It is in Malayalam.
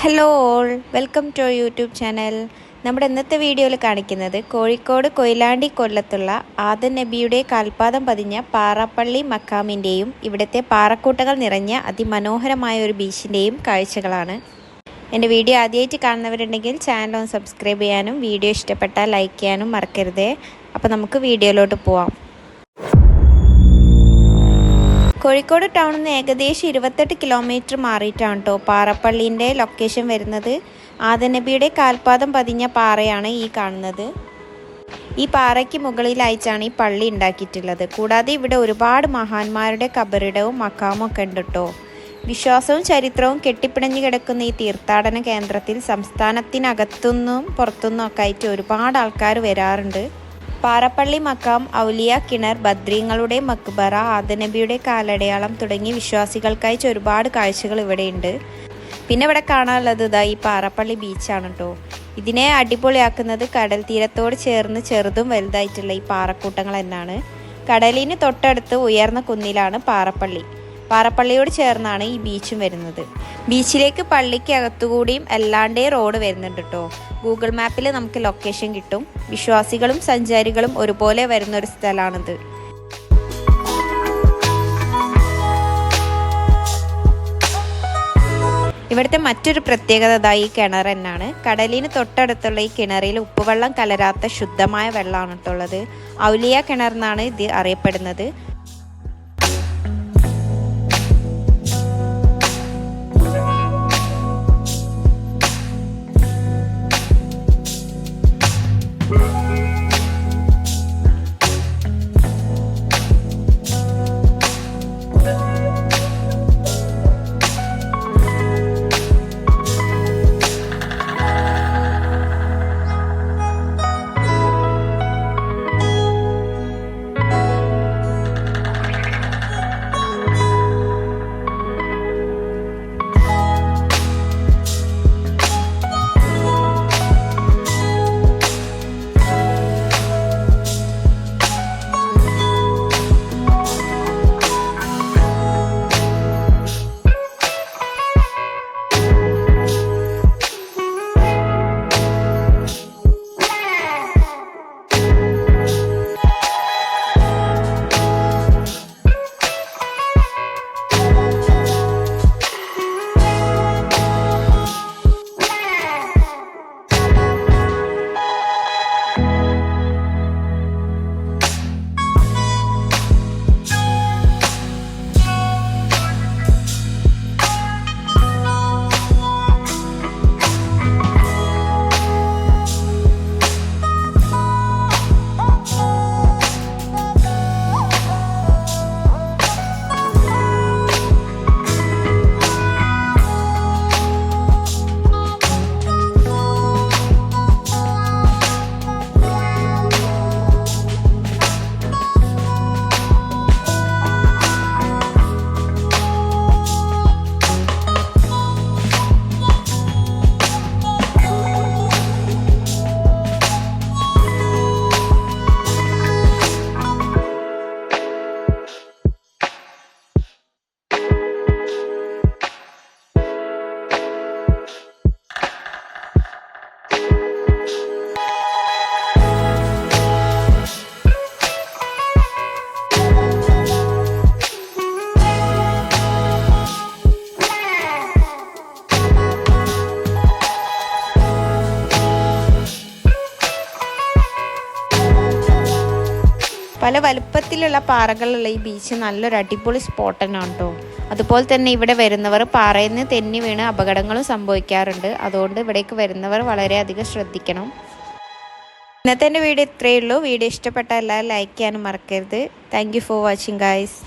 Hello all welcome to YouTube channel നമ്മുടെ ഇന്നത്തെ വീഡിയോയിൽ കാണിക്കുന്നത് കോഴിക്കോട് കൊയിലാണ്ടി കൊല്ലത്തുള്ള ആദൻ നബിയുടെ കാൽപാദം പതിഞ്ഞ പാറപ്പള്ളി മക്കാമിന്റെയും ഇവിടുത്തെ പാറക്കൂട്ടകൾ നിറഞ്ഞ അതിമനോഹരമായ ഒരു ബീച്ചിന്റെയും കാഴ്ചകളാണ്. എന്റെ വീഡിയോ ആദ്യമായിട്ട് കാണുന്നവരുണ്ടെങ്കിൽ ചാനൽ ഒന്ന് സബ്സ്ക്രൈബ് ചെയ്യാനും വീഡിയോ ഇഷ്ടപ്പെട്ടാൽ ലൈക്ക് ചെയ്യാനും മറക്കരുതേ. അപ്പോൾ നമുക്ക് വീഡിയോയിലോട്ട് പോവാം. കോഴിക്കോട് ടൗണിൽ നിന്ന് ഏകദേശം ഇരുപത്തെട്ട് കിലോമീറ്റർ മാറിയിട്ടാണ് കേട്ടോ പാറപ്പള്ളീന്റെ ലൊക്കേഷൻ വരുന്നത്. ആദനബിയുടെ കാൽപാദം പതിഞ്ഞ പാറയാണ് ഈ കാണുന്നത്. ഈ പാറയ്ക്ക് മുകളിലായിട്ടാണ് ഈ പള്ളി ഉണ്ടാക്കിയിട്ടുള്ളത്. കൂടാതെ ഇവിടെ ഒരുപാട് മഹാന്മാരുടെ കബറിടവും മക്കാമും ഒക്കെ ഉണ്ട് കേട്ടോ വിശ്വാസവും ചരിത്രവും കെട്ടിപ്പിണഞ്ഞു കിടക്കുന്ന ഈ തീർത്ഥാടന കേന്ദ്രത്തിൽ സംസ്ഥാനത്തിനകത്തുനിന്നും പുറത്തുനിന്നും ഒക്കെ ആയിട്ട് ഒരുപാട് ആൾക്കാർ വരാറുണ്ട്. പാറപ്പള്ളി മക്കാം ഔലിയ കിണർ ബദ്രീങ്ങളുടെ മക്ബറ ആദനബിയുടെ കാലടയാളം തുടങ്ങി വിശ്വാസികൾക്കായി ഒരുപാട് കാഴ്ചകൾ ഇവിടെയുണ്ട്. പിന്നെ ഇവിടെ കാണാനുള്ളത് ഇതാ ഈ പാറപ്പള്ളി ബീച്ചാണ് കേട്ടോ ഇതിനെ അടിപൊളിയാക്കുന്നത് കടൽ തീരത്തോട് ചേർന്ന് ചെറുതും വലുതായിട്ടുള്ള ഈ പാറക്കൂട്ടങ്ങൾ എന്നാണ്. കടലിന് തൊട്ടടുത്ത് ഉയർന്ന കുന്നിലാണ് പാറപ്പള്ളി. പാറപ്പള്ളിയോട് ചേർന്നാണ് ഈ ബീച്ചും വരുന്നത്. ബീച്ചിലേക്ക് പള്ളിക്ക് അകത്തുകൂടിയും അല്ലാണ്ടേ റോഡ് വരുന്നുണ്ട് കേട്ടോ ഗൂഗിൾ മാപ്പിൽ നമുക്ക് ലൊക്കേഷൻ കിട്ടും. വിശ്വാസികളും സഞ്ചാരികളും ഒരുപോലെ വരുന്ന ഒരു സ്ഥലമാണിത്. ഇവിടുത്തെ മറ്റൊരു പ്രത്യേകത ഈ കിണർ തന്നെയാണ്. കടലിന് തൊട്ടടുത്തുള്ള ഈ കിണറിൽ ഉപ്പുവെള്ളം കലരാത്ത ശുദ്ധമായ വെള്ളമാണ് കേട്ടുള്ളത് ഔലിയ കിണർ എന്നാണ് ഇത് അറിയപ്പെടുന്നത്. പല വലുപ്പത്തിലുള്ള പാറകളുള്ള ഈ ബീച്ച് നല്ലൊരു അടിപൊളി സ്പോട്ട് തന്നെയാണ് കേട്ടോ അതുപോലെ തന്നെ ഇവിടെ വരുന്നവർ പാറയിൽ നിന്ന് തെന്നി വീണ് അപകടങ്ങളും സംഭവിക്കാറുണ്ട്. അതുകൊണ്ട് ഇവിടേക്ക് വരുന്നവർ വളരെയധികം ശ്രദ്ധിക്കണം. ഇന്നത്തെ എന്റെ വീഡിയോ ഇത്രയേ ഉള്ളൂ. വീഡിയോ ഇഷ്ടപ്പെട്ട എല്ലാവരും ലൈക്ക് ചെയ്യാനും മറക്കരുത്. Thank for watching guys